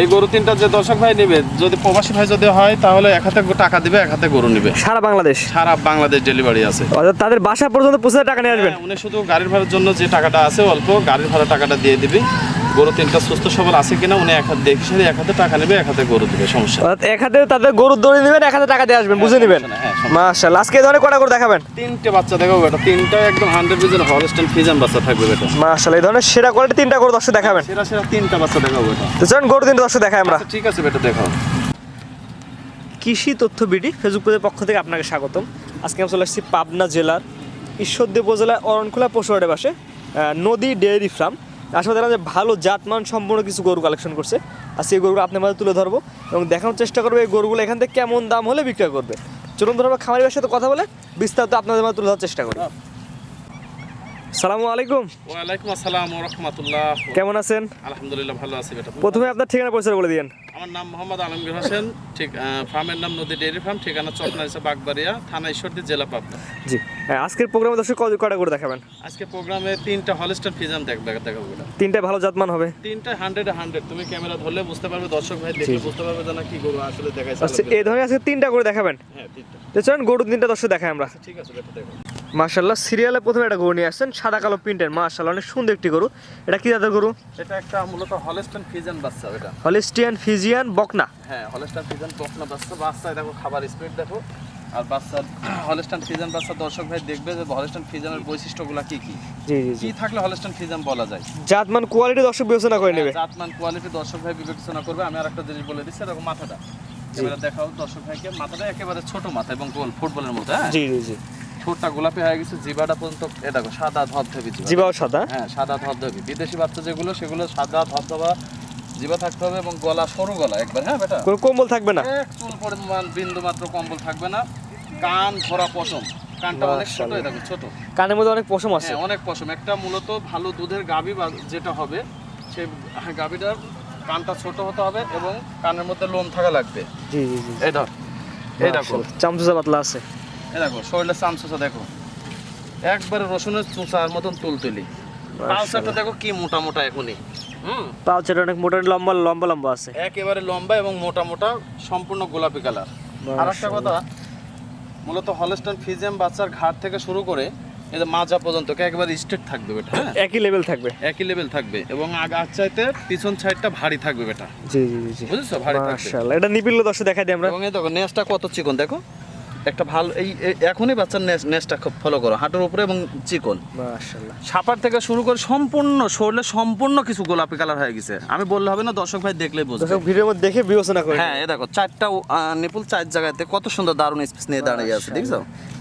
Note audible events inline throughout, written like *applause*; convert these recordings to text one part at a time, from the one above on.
এই গরু তিনটা যে দর্শক ভাই নেবে যদি প্রবাসী ভাই যদি হয় তাহলে এক হাতে টাকা দিবে এক হাতে গরু নিবে। সারা বাংলাদেশ? সারা বাংলাদেশ ডেলিভারি আছে। অর্থাৎ তাদের বাসা পর্যন্ত পৌঁছে টাকা নিয়ে আসবেন? হ্যাঁ, উনি শুধু গাড়ির ভাড়ার জন্য যে টাকাটা আছে অল্প গাড়ির ভাড়া টাকাটা দিয়ে দিবি। গরু তিনটা সুস্থ সবল আছে কিনা উনি এক হাত দেখে সেরে এক হাতে টাকা নেবে এক হাতে গরু দিবে সমস্যা নেই। অর্থাৎ এক হাতে তাদের গরুর দড়ি নেবেন এক হাতে টাকা দিয়ে আসবেন বুঝে নেবেন? সমস্যা নেই, হ্যাঁ, সমস্যা মাশাআল্লাহ। আজকে এই ধরনের কটা করে দেখাবেন? তিনটে বাচ্চা দেখো বেটা তিনটা একদম হান্ড্রেড পিজেন হলস্টেন ফিজান বাচ্চা থাকবে বেটা। মাশাআল্লাহ এই ধরনের সেরা কোয়ালিটি তিনটা গরু দর্শক দেখাবেন। সেরা সেরা তিনটা বাচ্চা দেখাবো বেটা। তো চলুন গরু তিনটা দর্শক দেখাই আমরা। আচ্ছা, ঠিক আছে বেটা দেখো কৃষি তথ্য বিডি ফেসবুক পেজের পক্ষ থেকে আপনাকে স্বাগতম। আজকে আমি চলে আসছি পাবনা জেলার ঈশ্বরদী উপজেলার অরণখোলা পশুহাটে পাশে আহ, নদী ডেয়ারি ফার্ম। আসলে দেখলাম যে ভালো জাতমান সম্পূর্ণ কিছু গরু কালেকশন করছে। আর সেই গরুগুলো আপনার মাঝে তুলে ধরবো এবং দেখানোর চেষ্টা করবে এই গরুগুলো এখান থেকে কেমন দাম হলে বিক্রয় করবে। চলুন ধরো খামারিবার সাথে কথা বলে বিস্তারিত আপনাদের মাঝে তুলে ধরার চেষ্টা করি। সালামু আলাইকুম। ওয়ালাইকুম আসসালাম ওয়া কেমন আছেন? আলহামদুলিল্লাহ ভালো আছি বেটা প্রথমে আপনার ঠিকানা পরিচয় বলে দিন আমার নাম মোহাম্মদ আলমগীর হোসেন ঠিক ফার্মের নাম নদী ডেয়ারি ফার্ম ঠিকানা চকনারিসা বাগবাড়িয়া থানা ঈশ্বরদী জেলা পাবনা। জি আজকের প্রোগ্রামে দর্শক কত কটা করে দেখাবেন? আজকে প্রোগ্রামে তিনটা হলস্টার ফিজাম দেখ দেখ- দেখাবো বেটা। তিনটায় ভালো জাতমান হবে। তিনটা হান্ড্রেড হান্ড্রেড তুমি ক্যামেরা ধরলে বুঝতে পারবে দর্শক ভাই দেখলে বুঝতে পারবে যে না কি গরু আসলে দেখাইছে আচ্ছা এই ধরনের আজকে তিনটা করে দেখাবেন? হ্যাঁ তিনটা। তো চলুন গরু তিনটা দর্শক দেখাই আমরা। ঠিক আছে দেখো। মার্শাল্লাহ সিরিয়ালে প্রথমে একটা গরু নিয়ে আসছেন সাদা কালো প্রিন্টের মার্শাল্লাহ অনেক সুন্দর একটি গরু। এটা কি জাতের গরু? এটা একটা মূলত হলস্টার ফিজান বাচ্চা এটা। হলিস্টিয়ান ফিজিয়ান বকনা। হ্যাঁ হলস্টার ফিজান কখনো বাচ্চা। বাচ্চা দেখো খাবার স্পিড দেখো। আর বাচ্চার হলস্টান ফিজান বাচ্চা দর্শক ভাই দেখবে যে হলস্টান ফিজানের বৈশিষ্ট্যগুলো কি কি? জি জি কি থাকলে হলস্টান ফিজান বলা যায়? জাতমান কোয়ালিটি দর্শক বিবেচনা করে নেবে। জাতমান কোয়ালিটি দর্শক ভাই বিবেচনা করবে। আমি আর একটা জিনিস বলে দিচ্ছি দেখো মাথাটা। এবারে দেখাও দর্শক ভাইকে। মাথাটা একেবারে ছোট মাথা এবং গোল ফুটবলের মতো হ্যাঁ? জি জি জি। ঠোঁটটা গোলাপি হয়ে গেছে জিবাটা পর্যন্ত এ দেখো সাদা ধবধবি জিবা জিবাও সাদা? হ্যাঁ সাদা ধবধবি। বিদেশি বাচ্চা যেগুলো সেগুলো সাদা ধবধবা জিবা থাকতে হবে এবং গলা সরু গলা একবার হ্যাঁ বেটা? কোনো কম্বল থাকবে না? এক চুল পরিমাণ বিন্দু মাত্র কম্বল থাকবে না। কান ভরা পশম। কানটা অনেক ছোট। দেখো ছোট। কানের মধ্যে অনেক পশম আছে? হ্যাঁ অনেক পশম। একটা মূলত ভালো দুধের গাভী বা যেটা হবে সেই গাভীটার কানটা ছোট হতে হবে এবং কানের মধ্যে লোম থাকা লাগবে। জি জি জি। এই ধর এই দেখো। চামচুসা পাতলা আছে। দেখো শরীরের দেখো। একবারে রসুনের মতন তুলতুলি। পালসারটা দেখো কি মোটা মোটা এখনই। হুম? পাউচের অনেক মোটা লম্বা লম্বা লম্বা আছে। একেবারে লম্বা এবং মোটা মোটা সম্পূর্ণ গোলাপি কালার। আর একটা কথা মূলত হলস্টন ফিজিয়াম বাচ্চার ঘাট থেকে শুরু করে মাজা পর্যন্ত একেবারে স্ট্রেট থাকবে বেটা হ্যাঁ? একই লেভেল থাকবে। একই লেভেল থাকবে এবং আগার চাইতে পিছন সাইডটা ভারী থাকবে বেটা। জি জি জি বুঝেছ? ভারী থাকবে। মাশাআল্লাহ। এটা নিপিল দর্শক দেখাই দিই আমরা। এবং এই দেখো নেসটা কত চিকন দেখো। একটা ভালো এই এখনই বাচ্চার নেসটা খুব ফলো করো হাঁটুর উপরে এবং চিকন। সাপার থেকে শুরু করে সম্পূর্ণ শরীরে সম্পূর্ণ কিছু গোলাপি কালার হয়ে গেছে। আমি বললে হবে না দর্শক ভাই দেখলেই বুঝবে। ভিডিওর মধ্যে দেখে বিবেচনা করে হ্যাঁ এই দেখো চারটা নিপুল চার জায়গাতে কত সুন্দর দারুণ স্পেস নিয়ে দাঁড়িয়ে আছে দেখছ?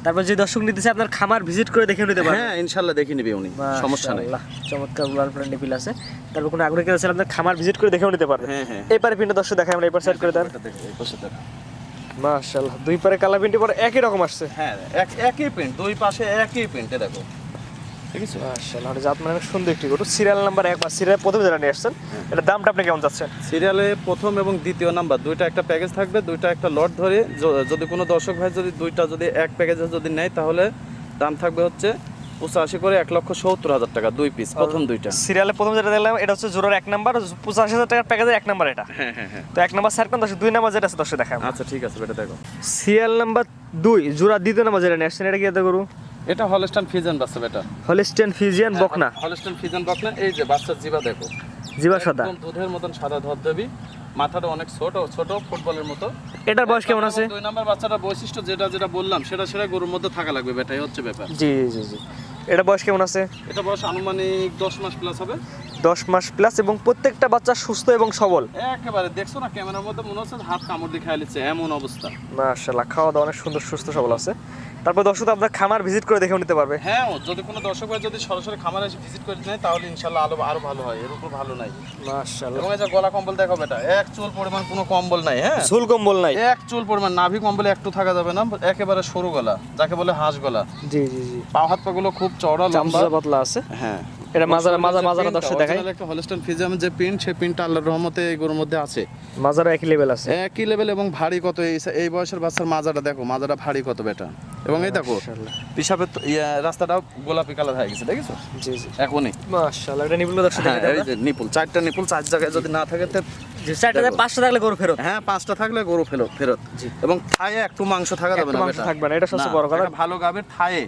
তারপর যে দর্শক নিতেছে আপনার খামার ভিজিট করে দেখে নিতে পারবেন হ্যাঁ ইনশাল্লাহ দেখে নিবে উনি সমস্যা নেই। চমৎকার প্লান নিপিল আছে। তারপর কোনো আগ্রহী আছে আপনার খামার ভিজিট করে দেখেও নিতে পারবেন হ্যাঁ হ্যাঁ। পারে পিনটা দর্শক দেখাই আমরা এই পারে সাইড করে দেন এটা দেখো, এই পাশে দেখো। মাশাআল্লাহ দুই পারে কালা প্রিন্ট পরে একই রকম আসছে? হ্যাঁ এক একই প্রিন্ট দুই পাশে একই প্রিন্টে দেখো। ঠিক আছে মাশাআল্লাহ এটা জাত মানে অনেক সুন্দর একটি গরু। সিরিয়াল নাম্বার এক বা সিরিয়াল প্রথমে যারা নিয়ে আসছেন এটা দামটা আপনি কেমন সিরিয়ালে প্রথম এবং দ্বিতীয় নাম্বার দুইটা একটা প্যাকেজ থাকবে দুইটা একটা লট ধরে যদি কোনো দর্শক ভাই যদি দুইটা যদি এক প্যাকেজে যদি নেয় তাহলে দাম থাকবে হচ্ছে পঁচাশি করে এক লক্ষ সত্তর হাজার টাকা দুই পিস প্রথম দুইটা। সিরিয়ালে প্রথম যেটা দেখলাম এটা হচ্ছে জোড়ার এক নাম্বার পঁচাশি হাজার টাকার প্যাকেজের এক নাম্বার এটা। হ্যাঁ হ্যাঁ হ্যাঁ। তো এক নাম্বার স্যার কোন দর্শক দুই নাম্বার যেটা আছে দর্শক দেখাই আচ্ছা ঠিক আছে বেটা দেখো। সিরিয়াল নাম্বার দুই জোড়া দ্বিতীয় নাম্বার যেটা নিয়ে আসছেন এটা কি এত গরু এটা হলস্টান ফিজন বাচ্চা বেটা। হলিস্টিয়ান ফিজিয়ান বকনা। হলস্টান ফিজন বকনা এই যে বাচ্চার জিবা দেখো। জিবা সাদা। দুধের মতন সাদা ধবধবি মাথাটা অনেক ছোট ছোট ফুটবলের মতো। এটার বয়স কেমন আছে? দুই নাম্বার বাচ্চাটার বৈশিষ্ট্য যেটা যেটা বললাম সেটা সেটা গরুর মধ্যে থাকা লাগবে বেটা এই হচ্ছে ব্যাপার। জি জি জি। এটা বয়স কেমন আছে? এটা বয়স আনুমানিক দশ মাস প্লাস হবে। দশ মাস প্লাস এবং প্রত্যেকটা বাচ্চা সুস্থ এবং সবল? একেবারে দেখছ না ক্যামেরার মধ্যে মনে হচ্ছে হাত কামড় দিয়ে খাইয়ে নিচ্ছে এমন অবস্থা। মাশাআল্লাহ খাওয়া দাওয়া অনেক সুন্দর সুস্থ সবল আছে। তারপর দর্শক আপনার খামার ভিজিট করে দেখে নিতে পারবে। হ্যাঁ যদি কোনো দর্শক যদি সরাসরি খামারে এসে ভিজিট করে নেয় তাহলে ইনশাল্লাহ আলো আরও ভালো হয়। এর উপর ভালো নাই। মাশাআল্লাহ। এবং এটা গলা কম্বল দেখো বেটা এক চুল পরিমাণ কোনো কম্বল নাই হ্যাঁ? চুল কম্বল নাই। এক চুল পরিমাণ নাভি কম্বলে একটু থাকা যাবে না একেবারে সরু গলা যাকে বলে হাঁস গলা। জি জি জি। পা হাত পা গুলো খুব চওড়া লম্বা। পাতলা আছে। হ্যাঁ। এটা মাজারা মাজা যে মাজারা দর্শক দেখাই। একটা হলস্টাইন ফিজিয়াম যে প্রিন্ট সেই প্রিন্টটা আল্লাহর রহমতে এই গরুর মধ্যে আছে। মাজারা একই লেভেল আছে। একই লেভেল এবং ভারী কত? এই এই বয়সের বাচ্চার মাজাটা দেখো মাজাটা ভারী কত বেটা। এবং এই দেখো মাশাআল্লাহ। পিসাবের তো- ইয়া, রাস্তাটা গোলাপি কালার হয়ে গেছে দেখেছ? জি জি। এখনই। মাশাআল্লাহ এটা নিবল দর্শক হ্যাঁ এই যে নিপুল চারটা নিপুল চার জায়গায় যদি না থাকে তো যে চারটা থেকে পাঁচটা থাকলে গরু ফেরত। হ্যাঁ পাঁচটা থাকলে গরু ফেরত ফেরত। এবং থায়ে একটু মাংস থাকা যাবে না মাংস থাকবে না, এটা সবচেয়ে বড় কথা। ভালো গাবে থায়ে।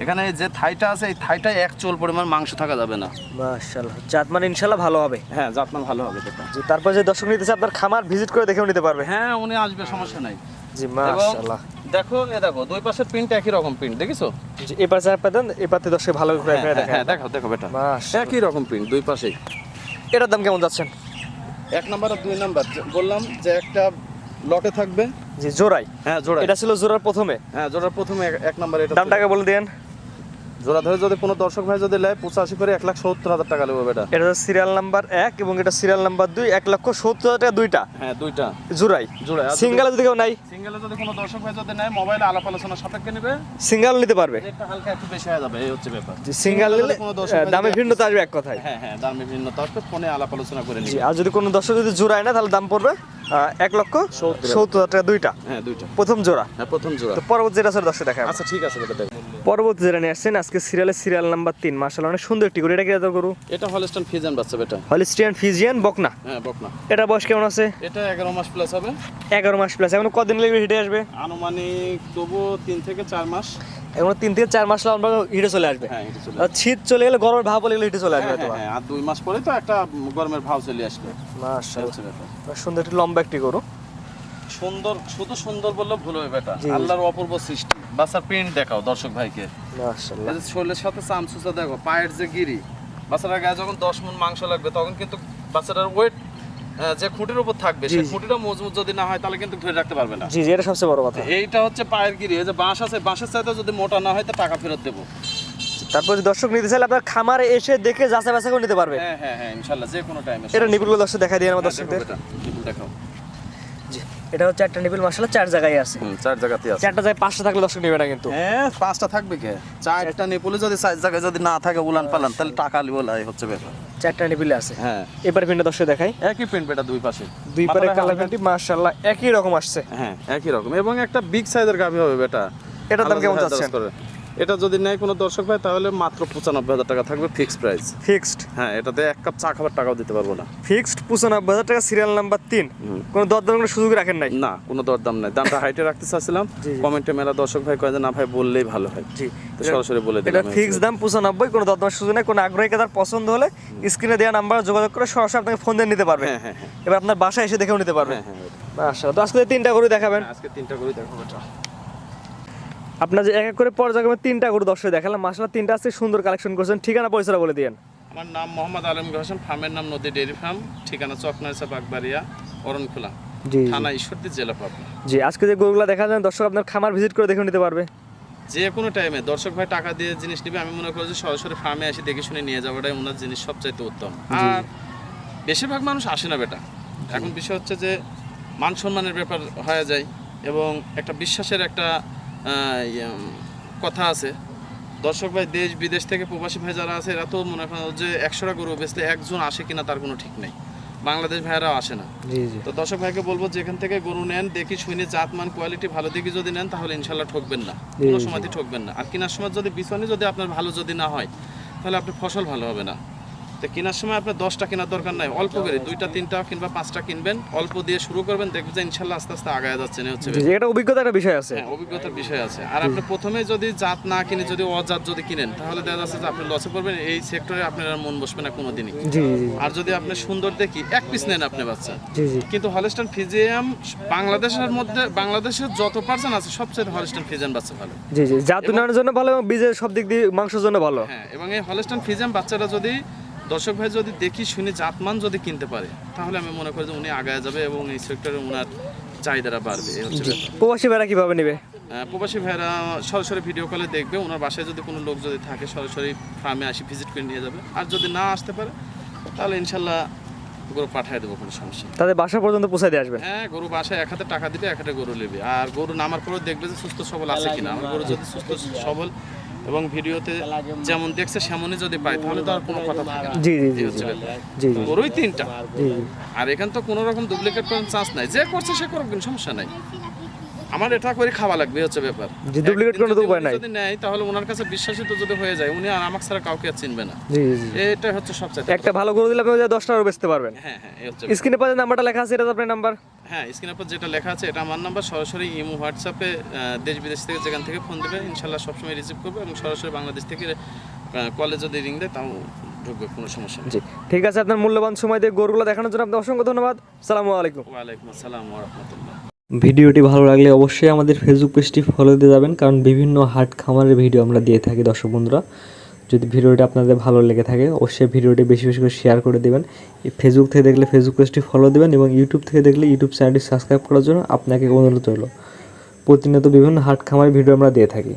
এখানে যে থাইটা আছে এই থাইটায় এক চোল পরিমাণ মাংস থাকা যাবে না। মাশাআল্লাহ। জাত মানে ইনশাআল্লাহ ভালো হবে। হ্যাঁ জাতনা ভালো হবে জি তারপর যে দর্শক নিতেছে আপনার খামার ভিজিট করে দেখেও নিতে পারবে। হ্যাঁ উনি আসবে সমস্যা নাই। জি মাশাআল্লাহ। দেখো এ দেখো দুই পাশের প্রিন্ট একই রকম প্রিন্ট দেখিছো? জি এই পাশে এবার যা পাতেন এপাতে দর্শক ভালো করে হ্যাঁ, দেখেন হ্যাঁ দেখো দেখো বেটা। একই রকম প্রিন্ট দুই পাশে। এটার দাম কেমন যাচ্ছেন? এক নাম্বার আর দুই নাম্বার বললাম যে একটা লটে থাকবে জি জোড়াই। হ্যাঁ জোড়া এটা ছিল জোড়ার প্রথমে। হ্যাঁ জোড়ার প্রথমে এক- নম্বর নাম্বার এটা দামটাকে বলে দেন জোড়া ধরে যদি কোনো দর্শক ভাই যদি নেয় পঁচাশি করে এক লাখ সত্তর হাজার টাকা নেব বেটা। এটা সিরিয়াল নাম্বার এক এবং এটা সিরিয়াল নাম্বার দুই এক লক্ষ সত্তর হাজার টাকা দুইটা। হ্যাঁ দুইটা। জোড়াই। জোড়া সিঙ্গেল যদি কেউ নাই সিঙ্গেলে যদি কোনো দর্শক ভাই যদি নেয় মোবাইলে আলাপ আলোচনা সাপেক্ষে নেবে। সিঙ্গেল নিতে পারবে। রেটটা হালকা একটু বেশি হয়ে যাবে এই হচ্ছে ব্যাপার। সিঙ্গেল নিলে দামে ভিন্নতা আসবে এক কথায়। হ্যাঁ হ্যাঁ দাম বিভিন্ন আসবে ফোনে আলাপ আলোচনা করে নিবে। আর যদি কোনো দর্শক যদি জোড়ায় না তাহলে দাম পড়বে এক লক্ষ সত্তর হাজার। টাকা দুইটা। হ্যাঁ দুইটা। প্রথম জোড়া। হ্যাঁ প্রথম জোড়া। তো পরবর্তী যেটা আছে দর্শক দেখা আচ্ছা ঠিক আছে পরবর্তী যেটা নিয়ে আসছেন আজকে সিরিয়ালের সিরিয়াল নাম্বার তিন। মার্শাল অনেক সুন্দর একটি গরু এটা কি গরু? এটা হলিস্টান ফিজিয়ান বাচ্চা বেটা। হলিস্টিয়ান ফিজিয়ান বকনা? হ্যাঁ বকনা। এটা বয়স কেমন আছে? এটা এগারো মাস প্লাস হবে। এগারো মাস প্লাস এখন কদিন লাগবে হিটে আসবে? আনুমানিক তবু তিন থেকে চার মাস। এখন তিন থেকে চার মাস লাগবে হিটে চলে আসবে। হ্যাঁ চলে আর শীত চলে গেলে গরমের ভাব বলে গেলে হিটে চলে আসবে হ্যাঁ, হ্যাঁ, আর দুই মাস পরে তো একটা গরমের ভাব চলে আসবে। মাশাআল্লাহ। ব্যাপার। সুন্দর একটি লম্বা একটি গরু। সুন্দর শুধু সুন্দর বললে ভুল হবে বেটা। আল্লাহর অপূর্ব সৃষ্টি। বাচ্চার প্রিন্ট দেখাও দর্শক ভাইকে। মাশাআল্লাহ। শরীরের সাথে চামচুচা দেখো পায়ের যে গিরি বাচ্চাটার গায়ে যখন দশ মন মাংস লাগবে তখন কিন্তু বাচ্চাটার ওয়েট যে খুঁটির উপর থাকবে সেই খুঁটিটা মজবুত যদি না হয় তাহলে কিন্তু ধরে রাখতে পারবে না। জি জি এটা সবচেয়ে বড় কথা। এইটা হচ্ছে পায়ের গিরি এই যে বাঁশ আছে বাঁশের চাইতে যদি মোটা না হয় তো টাকা ফেরত দেবো। তারপর যদি দর্শক নিতে চাইলে আপনার খামারে এসে দেখে যাচাই বাছাই করে নিতে পারবে। হ্যাঁ হ্যাঁ হ্যাঁ ইনশাল্লাহ যে কোনো টাইমে এটা নিপুল দর্শক দেখা দিয়ে আমার দর্শকদের। দেখাও। এটা হচ্ছে একটা চার জায়গায় আছে। চার জায়গাতে আছে। চারটা জায়গায় পাঁচটা থাকলে নেবে না কিন্তু। হ্যাঁ পাঁচটা থাকবে কে? চারটা নেপুলে যদি চার জায়গায় যদি না থাকে উলান পালান তাহলে টাকা লিবলাই হচ্ছে ব্যাপার। চারটা নিপুলে আছে। হ্যাঁ। এবার পিনটা দর্শক দেখাই। একই পিন পেটা দুই পাশে। দুই পারে কালার হালকা- মাশাআল্লাহ মার্শাল্লাহ একই রকম আসছে। হ্যাঁ একই রকম। এবং একটা বিগ সাইজের গাভী হবে বেটা। এটা দাম কেমন? করে। এটা যদি নেয় কোনো দর্শক ভাই তাহলে মাত্র পঁচানব্বই হাজার টাকা থাকবে ফিক্সড প্রাইস ফিক্সড হ্যাঁ এটাতে এক কাপ চা খাবার টাকাও দিতে পারব না। ফিক্সড পঁচানব্বই হাজার টাকা সিরিয়াল নাম্বার তিন। কোনো দরদাম কোনো সুযোগ রাখেন নাই? না কোনো দরদাম নাই। দামটা *laughs* হাইটে রাখতে চাচ্ছিলাম। কমেন্টে মেলা দর্শক ভাই কয়ে না ভাই বললেই ভালো হয়। জি। সরাসরি বলে এটা ফিক্সড দাম পঁচানব্বই কোনো দরদামের সুযোগ নেই। কোনো আগ্রহী তার পছন্দ হলে স্ক্রিনে দেওয়া নাম্বার যোগাযোগ করে সরাসরি আপনাকে ফোন দিয়ে নিতে পারবে। হ্যাঁ হ্যাঁ হ্যাঁ। এবার আপনার বাসায় এসে দেখেও নিতে পারবে। হ্যাঁ হ্যাঁ। মাশাআল্লাহ। তো আজকে তিনটা গরু দেখাবেন। আজকে তিনটা করে দেখো বেটা আপনার যে এক এক করে পর্যায়ক্রমে তিনটা গরু দর্শক দেখালাম। মাসাল্লাহ তিনটা আছে সুন্দর কালেকশন করছেন। ঠিকানা পরিচয় বলে দিয়েন। আমার নাম মোহাম্মদ আলমগীর হোসেন ফার্মের নাম নদী ডেয়ারি ফার্ম ঠিকানা চকনাইসা বাগবাড়িয়া অরণখোলা জি থানা ঈশ্বরদী জেলা পাবনা। জি আজকে যে গরুগুলো দেখা যায় দর্শক আপনার খামার ভিজিট করে দেখে নিতে পারবে। যে কোনো টাইমে দর্শক ভাই টাকা দিয়ে জিনিস নিবে আমি মনে করি যে সরাসরি ফার্মে এসে দেখে শুনে নিয়ে যাওয়াটাই ওনার জিনিস সবচাইতে উত্তম। আর বেশিরভাগ মানুষ আসে না বেটা। এখন বিষয় হচ্ছে যে মান সম্মানের ব্যাপার হয়ে যায় এবং একটা বিশ্বাসের একটা কথা আছে। দর্শক ভাই দেশ বিদেশ থেকে প্রবাসী ভাই যারা আছে এরা তো মনে করেন যে একশোটা গরু বেচতে একজন আসে কিনা তার কোনো ঠিক নেই। বাংলাদেশ ভাইয়েরাও আসে না। তো দর্শক ভাইকে বলব যেখান থেকে গরু নেন দেখি শুনে জাত মান কোয়ালিটি ভালো দেখি যদি নেন তাহলে ইনশাল্লাহ ঠকবেন না। কোনো সময়তে ঠকবেন না। আর কেনার সময় যদি বিছনে যদি আপনার ভালো যদি না হয় তাহলে আপনার ফসল ভালো হবে না। তো কেনার সময় আপনার দশটা কেনার দরকার নাই অল্প করে দুইটা তিনটা কিংবা পাঁচটা কিনবেন অল্প দিয়ে শুরু করবেন দেখবেন যে ইনশাল্লাহ আস্তে আস্তে আগায় যাচ্ছে না হচ্ছে। এটা অভিজ্ঞতা একটা বিষয় আছে। হ্যাঁ অভিজ্ঞতার বিষয় আছে। আর আপনি প্রথমে যদি জাত না কিনে যদি অজাত যদি কিনেন তাহলে দেখা যাচ্ছে যে আপনি লসে পড়বেন এই সেক্টরে আপনার আর মন বসবে না কোনোদিনই। জি জি আর যদি আপনি সুন্দর দেখি এক পিস নেন আপনি বাচ্চা। কিন্তু হলস্টাইন ফিজিয়াম বাংলাদেশের মধ্যে বাংলাদেশের যত পার্সেন্ট আছে সবচেয়ে হলস্টাইন ফিজিয়াম বাচ্চা ভালো। জি জি জাত উন্নয়নের জন্য ভালো এবং বীজের সব দিক দিয়ে মাংসের জন্য ভালো। হ্যাঁ এবং এই হলস্টাইন ফিজিয়াম বাচ্চারা যদি দর্শক ভাই যদি দেখি শুনে জাতমান যদি কিনতে পারে তাহলে আমি মনে করি যে উনি আগায় যাবে এবং এই সেক্টরে ওনার চাহিদাটা বাড়বে এই হচ্ছে ব্যাপার। প্রবাসী ভাইরা কীভাবে নেবে? প্রবাসী ভাইরা সরাসরি ভিডিও কলে দেখবে ওনার বাসায় যদি কোনো লোক যদি থাকে সরাসরি ফার্মে আসি ভিজিট করে নিয়ে যাবে। আর যদি না আসতে পারে তাহলে ইনশাল্লাহ গরু পাঠিয়ে দেবো কোনো সমস্যা নেই। তাদের বাসা পর্যন্ত পৌঁছে দিয়ে আসবে? হ্যাঁ গরু বাসায় এক হাতে টাকা দিবে এক হাতে গরু নেবে। আর গরু নামার পরেও দেখবে যে সুস্থ সবল আছে কিনা। আমার গরু যদি সুস্থ সবল এবং ভিডিওতে যেমন দেখছে সেমনই যদি পায় তাহলে তো আর কোনো কথা থাকে না। জি জি জি জি। গরুই তিনটা। আর এখান তো কোনো রকম ডুপ্লিকেট করার চান্স নাই। যে করছে সে করুক কোনো সমস্যা নাই। আমার এটা করে খাওয়া লাগবে হচ্ছে ব্যাপার। যে একদিন কোনো তো উপায় নাই। যদি নেয় তাহলে ওনার কাছে বিশ্বাসিত যদি হয়ে যায় উনি আর আমাকে ছাড়া কাউকে আর চিনবে না। জি জি এটা হচ্ছে সবচেয়ে একটা ভালো গরু দিলে আপনি দশটা আরও বেচতে পারবেন। হ্যাঁ হ্যাঁ এই হচ্ছে স্ক্রিনে পাশে নাম্বারটা লেখা আছে এটা তো আপনার নাম্বার? হ্যাঁ স্ক্রিনের উপর যেটা লেখা আছে এটা আমার নাম্বার। সরাসরি ইমো হোয়াটসঅ্যাপে দেশ বিদেশ থেকে যেখান থেকে ফোন দেবে ইনশাল্লাহ সবসময় রিসিভ করবে এবং সরাসরি বাংলাদেশ থেকে কলে যদি রিং দেয় তাও ঢুকবে কোনো সমস্যা নেই। জি ঠিক আছে আপনার মূল্যবান সময় দিয়ে গরুগুলো দেখানোর জন্য আপনাকে অসংখ্য ধন্যবাদ। সালামু আলাইকুম। ওয়ালাইকুম আসসালাম রহমতুল্লাহ। ভিডিওটি ভালো লাগলে অবশ্যই আমাদের ফেসবুক পেজটি ফলো দিয়ে যাবেন, কারণ বিভিন্ন হাট খামারের ভিডিও আমরা দিয়ে থাকি দর্শক বন্ধুরা। যদি ভিডিওটি আপনাদের ভালো লেগে থাকে, অবশ্যই ভিডিওটি বেশি বেশি করে শেয়ার করে দেবেন। ফেসবুক থেকে দেখলে ফেসবুক পেজটি ফলো দেবেন এবং ইউটিউব থেকে দেখলে ইউটিউব চ্যানেলটি সাবস্ক্রাইব করার জন্য আপনাকে অনুরোধ রইল। প্রতিনিয়ত বিভিন্ন হাট খামারের ভিডিও আমরা দিয়ে থাকি।